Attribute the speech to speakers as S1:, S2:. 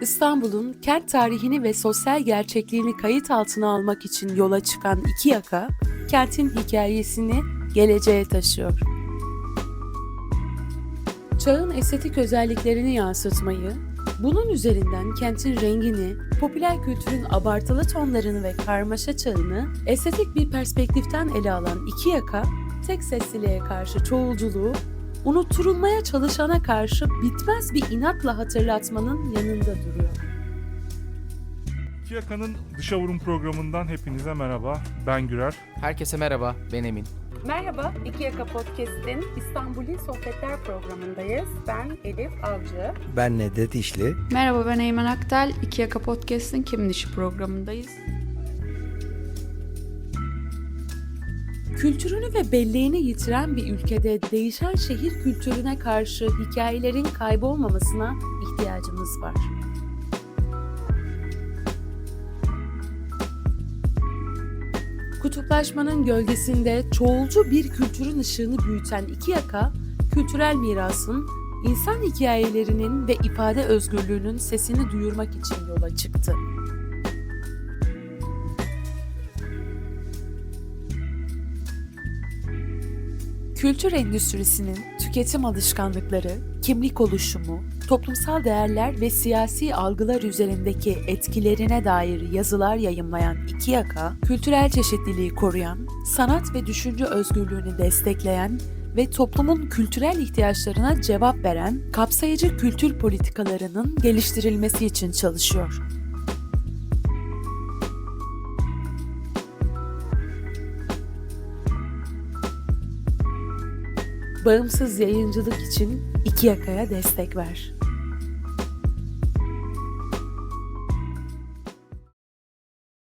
S1: İstanbul'un kent tarihini ve sosyal gerçekliğini kayıt altına almak için yola çıkan iki yaka, kentin hikayesini geleceğe taşıyor. Çağın estetik özelliklerini yansıtmayı, bunun üzerinden kentin rengini, popüler kültürün abartılı tonlarını ve karmaşa çağını estetik bir perspektiften ele alan iki yaka, tek sesliliğe karşı çoğulculuğu, unutturulmaya çalışana karşı bitmez bir inatla hatırlatmanın yanında duruyor.
S2: İki Yaka'nın Dışa Vurum programından hepinize merhaba. Ben Gürer.
S3: Herkese merhaba, ben Emin.
S1: Merhaba, İki Yaka Podcast'in İstanbul'in Sohbetler programındayız. Ben Elif Avcı.
S4: Ben Nedet İşli.
S5: Merhaba ben Eymen Aktel. İki Yaka Podcast'ın Kimin İşi programındayız.
S1: Kültürünü ve belleğini yitiren bir ülkede değişen şehir kültürüne karşı hikayelerin kaybolmamasına ihtiyacımız var. Kutuplaşmanın gölgesinde çoğulcu bir kültürün ışığını büyüten iki yaka, kültürel mirasın, insan hikayelerinin ve ifade özgürlüğünün sesini duyurmak için yola çıktı. Kültür endüstrisinin tüketim alışkanlıkları, kimlik oluşumu, toplumsal değerler ve siyasi algılar üzerindeki etkilerine dair yazılar yayımlayan iki yaka, kültürel çeşitliliği koruyan, sanat ve düşünce özgürlüğünü destekleyen ve toplumun kültürel ihtiyaçlarına cevap veren kapsayıcı kültür politikalarının geliştirilmesi için çalışıyor. Bağımsız yayıncılık için iki yakaya destek ver.